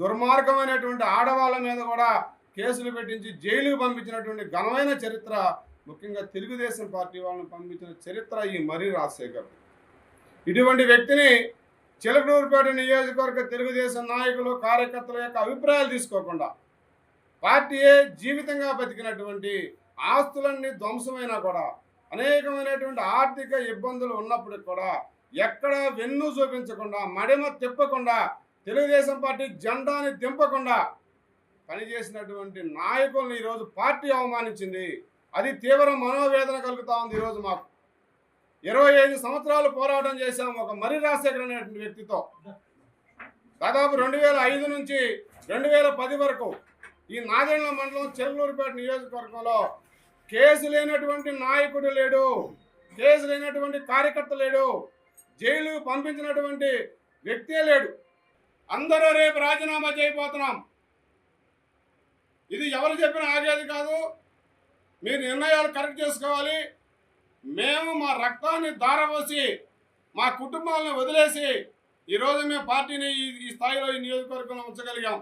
దుర్మార్గమైనటువంటి ఆడవాళ్ళ మీద కూడా కేసులు పెట్టించి జైలుకు పంపించినటువంటి ఘనమైన చరిత్ర ముఖ్యంగా తెలుగుదేశం పార్టీ వాళ్ళని పంపించిన చరిత్ర ఈ మర్రి రాజశేఖర్. ఇటువంటి వ్యక్తిని చిలకడూరుపేట నియోజకవర్గ తెలుగుదేశం నాయకులు కార్యకర్తల యొక్క అభిప్రాయాలు తీసుకోకుండా పార్టీయే జీవితంగా బతికినటువంటి ఆస్తులన్నీ ధ్వంసమైనా కూడా అనేకమైనటువంటి ఆర్థిక ఇబ్బందులు ఉన్నప్పటికి కూడా ఎక్కడ వెన్ను చూపించకుండా మడిమ తిప్పకుండా తెలుగుదేశం పార్టీ జెండాని దింపకుండా పనిచేసినటువంటి నాయకుల్ని ఈరోజు పార్టీ అవమానించింది. అది తీవ్ర మనోవేదన కలుగుతా ఉంది ఈరోజు మాకు. ఇరవై ఐదు సంవత్సరాలు పోరాటం చేశాం ఒక మర్రి రాజశేఖర్ అనేటువంటి వ్యక్తితో. దాదాపు రెండు వేల ఐదు నుంచి రెండు వేల పది వరకు ఈ నాగేళ్ళ మండలం చెరువులూరుపేట నియోజకవర్గంలో కేసు లేనటువంటి నాయకుడు లేడు. కేసు లేనటువంటి కార్యకర్త లేడు. జైలు పంపించినటువంటి వ్యక్తే లేడు. అందరూ రేపు రాజీనామా చేయబోతున్నాం. ఇది ఎవరు చెప్పినా ఆగేది కాదు. మీరు నిర్ణయాలు కరెక్ట్ చేసుకోవాలి. మేము మా రక్తాన్ని దారపోసి మా కుటుంబాలను వదిలేసి ఈరోజు మేము పార్టీని ఈ ఈ స్థాయిలో ఈ నియోజకవర్గంలో ఉంచగలిగాం.